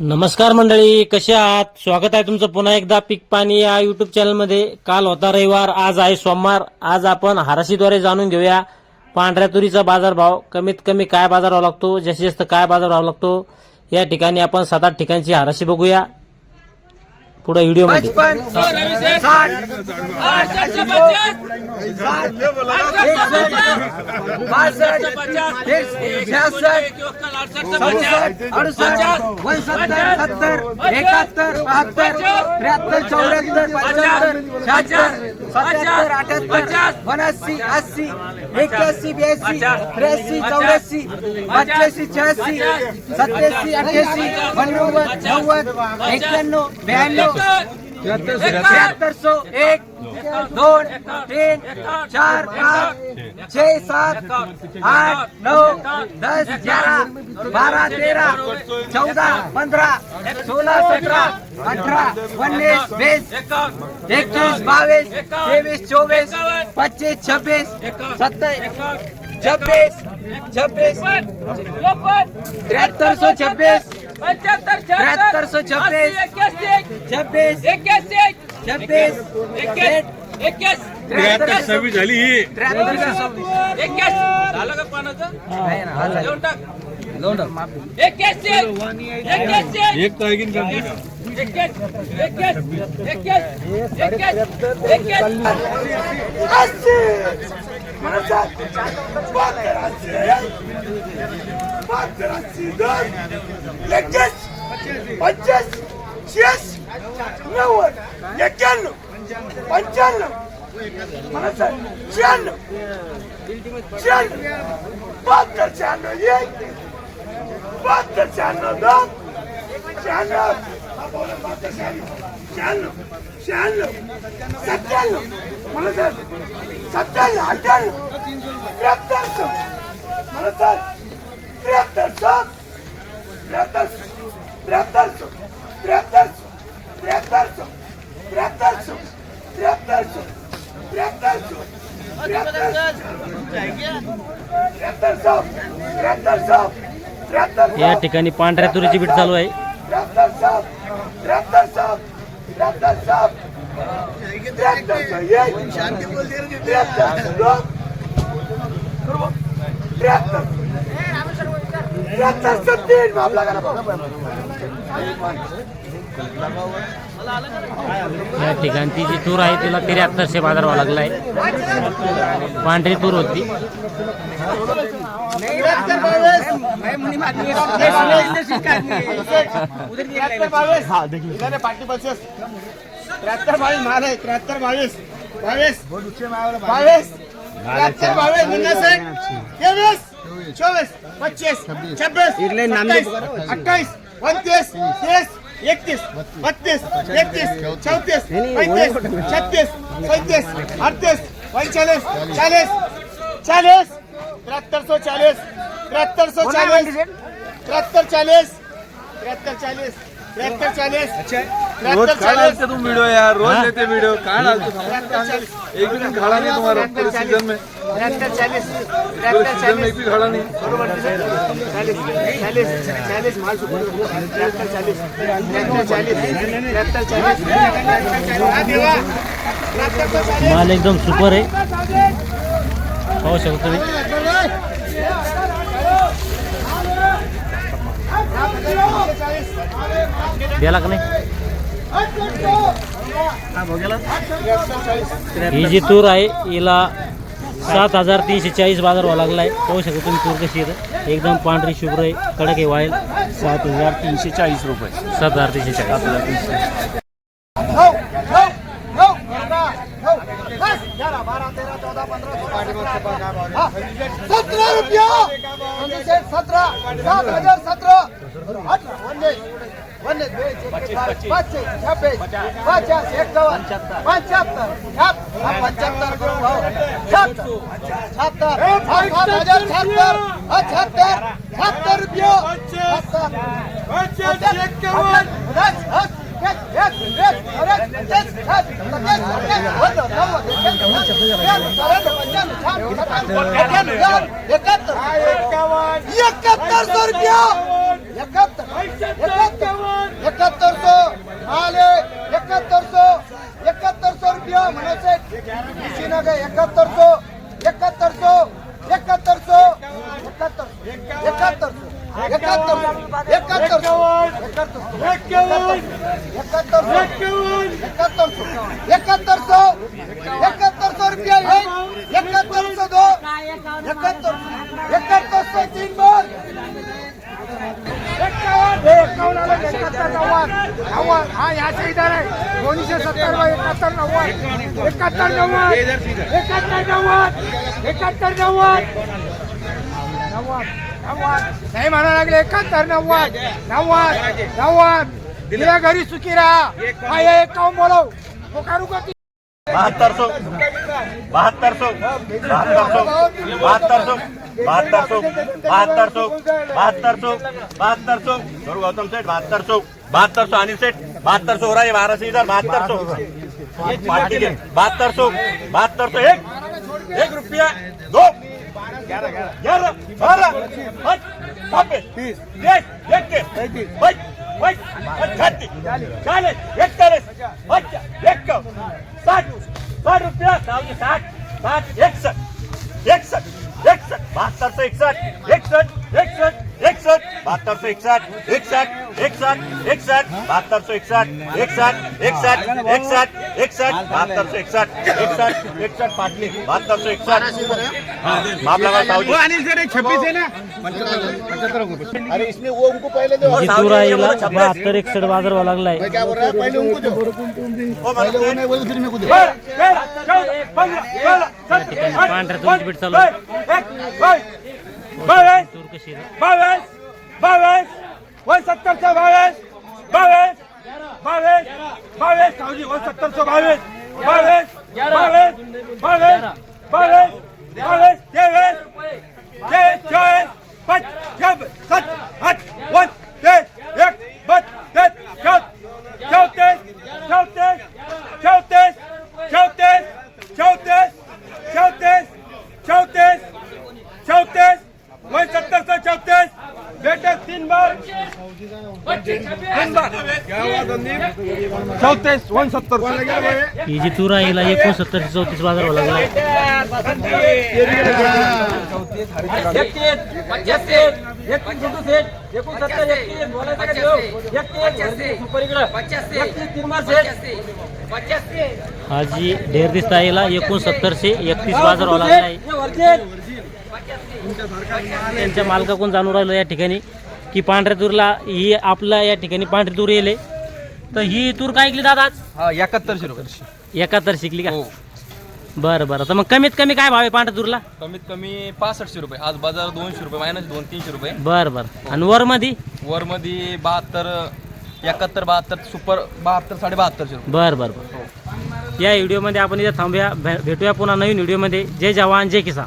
नमस्कार मंडळी कसे आहात? स्वागत आहे तुमचं पुन्हा एकदा पीक पाणी या युट्यूब चॅनलमध्ये काल होता रविवार आज आहे सोमवार. आज आपण हाराशीद्वारे जाणून घेऊया पांढऱ्या तुरीचा बाजारभाव कमीत कमी काय बाजारभाव लागतो जास्तीत जास्त काय बाजारभाव लागतो या ठिकाणी आपण सात आठ ठिकाणची हाराशी बघूया. पुढे व्हिडिओमध्ये. सत्तर एकाहत्तर बहात्तर त्र्याहत्तर चौऱ्याहत्तर पंच्याहत्तर शहात्तर सत्याहत्तर अठ्याहत्तर वनासी अस्सी एक्याऐंशी ब्याऐंशी त्र्याऐंशी चौऱ्याऐंशी पंच्याऐंशी शहाऐंशी सत्याऐंशी अठ्ठ्याऐंशी पन्नावन्न नव्वद एक्क्याण्णव ब्याण्णव त्र्याहत्तर सौ एक दोन तीन चार पाच छे सात आठ नऊ दस ग्यारा बारा तेरा चौदा पंधरा सोळा सतरा अठरा उन्नीस वीस एकवीस बावीस तेवीस चोवीस पच्चीस छब्बीस सत्तावीस छब्बीस छब्बीस त्र्याहत्तर सौ छब्बीस. त्र्याहत्तर सौ छब्बीस छब्बीस छब्बीस त्र्याहत्तर सव्वीस झाली ही. त्र्याहत्तर सौ सव्वीस. झालं का पानाचं? नाही ना, हा देऊन टाक. एक तागीन करते లెక్కేసి వచ్చేసి చేసి నువ్వు ఎక్కాను పంచాను మనసు చేను చేను బాత్తర్ చేను ఏ బాత్తర్ చేను దా చేను చేను చేను సత్యాలు మనసు సత్యాలు అడ్డాలు రక్తాలు మనసు त्र्याहत्तर सौ मला सर त्र्याहत्तर त्र्याहत्तर त्र्याहत्तर सौ त्र्याहत्तर त्र्याहत्तर त्र्याहत्तर त्र्याहत्तर या ठिकाणी पांढऱ्या तुरीची बीट चालू आहे. त्र्याहत्तर या ठिकाणची जी तूर आहे तिला त्र्याहत्तरशे बाजारभाव लागला आहे पांढरी तूर होती त्र्याहत्तर बावीस माल आहे त्र्याहत्तर बावीस बावीस बावीस त्र्याहत्तर बावीस चोवीस पच्चीस छब्बीस. अठ्ठावीस उनतीस तीस एकतीस बत्तीस एकतीस चौतीस पैतीस छत्तीस पैतीस अडतीस पंचेचाळीस चाळीस चाळीस त्र्याहत्तर सौ चाळीस त्र्याहत्तर सौ चाळीस त्र्याहत्तर चाळीस त्र्याहत्तर चाळीस. त्र्याहत्तर चाळीस रोज काय डालते तुम वीडियो यार रोज लेते वीडियो काय डालते तुम? त्र्याहत्तर चाळीस एक भी दिन खड़ा नहीं तुम्हारा पूरे सीजन में. त्र्याहत्तर चाळीस पूरे त्र्याहत्तर सीजन में चाळीस एक भी खड़ा नहीं. बरोबर. चाळीस चाळीस चाळीस माल सुपर त्र्याहत्तर चाळीस त्र्याहत्तर चाळीस त्र्याहत्तर चाळीस हा देवा. त्र्याहत्तर चाळीस माल एकदम सुपर आहे. पाहू शकतो द्याला का नाही? ही जी तूर आहे हिला सात हजार तीनशे चाळीस बाजार व्हावा लागला आहे पाहू शकतो तुम्ही तूर कशी आहे एकदम पांढरी शुभ्र आहे कडक आहे वाईल सात हजार तीनशे चाळीस रुपये. सात हजार तीनशे चाळीस नऊ नऊ नऊ अकरा नऊ दस ग्यारह बारह तेरह चौदह पंद्रह सोलह सतरा हा. सतरा रुपया सतरा सात हजार सतरा. अठरा छब्बीस पचास एकावन्न पंच्याहत्तर. पंच्याहत्तर करून भाऊ. छात्तर छात्तर सात हजार छात्तर छात्तर छात्तर रुपया. एकाहत्तर सौ रुपया एकाहत्तर एकाहत्तर सौ आले एकाहत्तर सौ एकाहत्तर सौ रुपया मनाचे खुशी नगर एकाहत्तर सौ एकाहत्तर एकाहत्तर रुपया एक एकाहत्तर दो एकाहत्तर एकाहत्तर तीन बार एकाहत्तर नव्वद नव्वद हा याच्या इधर आहे दोनशे सत्तर व एकाहत्तर नव्वद एकाहत्तर नव्वद एकाहत्तर नव्वद एकाहत्तर नव्वद नव्वद. नव्वद नाही म्हणा लागले एकाहत्तर नव्वद नव्वद नव्वद तिला घरी सुखी राहा हा एकावन्न बोलव पुकारू का ती? बहत्तर सौ बहत्तर सौ बहत्तर सौ बहत्तर सौ बहत्तर सौ बहत्तर सौ बहत्तर सौ बहत्तर सौ सौरभ गौतम सेठ बहत्तर सौ बहत्तर सौ अनिल सेठ बहत्तर ग्यारह बारह तीस. इकतीस पैंतीस. छत्तीस चालीस एकतालीस एक साठ. साठ रुपया. साठ. साठ. एकसठ एकसठ एकसठ बहत्तर सौ एकसठ एकसठ एक बहत्तर सौ इकसठ इकसठ इकसठ इकसठ बहत्तर सौ इकसठ इकसठ इकसठ इकसठ इकसठ बहत्तर सौ इकसठ इकसठ इकसठ पाटली बहत्तर सौ इकसठ एक छब्बीस है ना अरे इसमें वो उनको पहले दो बहत्तर इकसठ बाजार वाला लागला है क्या बोल रहा है पहले उनको दो पहले वो नहीं बोले फिर मेरे को पांढरा तुमची बीट चालू बावीस बावीस वन सत्तरशे बावीस बावीस बावीस बावीस सावजी वन सत्तरशे बावीस बावीस बावीस बावीस बावीस बावीस तेवीस तेवीस चोवीस पाच छब्बीस सात चौतीस वन सत्तर ही जी तूर आहे हिला एकोणसत्तर चौतीस बाजार लागला. हा जी ढेर दिसत आहे हिला एकोणसत्तरशे एकतीस बाजार लागला आहे. त्यांच्या मालकाकडून जाणून राहिलो या ठिकाणी. की पांढऱ्या तूरला ही आपला या ठिकाणी पांढरी तूर येले. तर ही तूर काय ऐकली दादा? हा एकाहत्तरशे रुपये एकाहत्तर शिकली का? हो. बरं बरं. तर मग कमीत कमी काय भाव आहे पांढऱ्या तुरला कमीत कमी पासष्टशे रुपये. आज बाजार दोनशे रुपये मायनस दोन तीनशे रुपये. बरं बरं. आणि वर मध्ये वर मध्ये बहात्तर एकाहत्तर बहात्तर सुपर बहात्तर साडे बहात्तरशे रुपये. बरं बरं बरं. या व्हिडिओमध्ये आपण इथे थांबूया. भे- भेटूया पुन्हा नवीन व्हिडिओमध्ये. जय जवान जय किसान.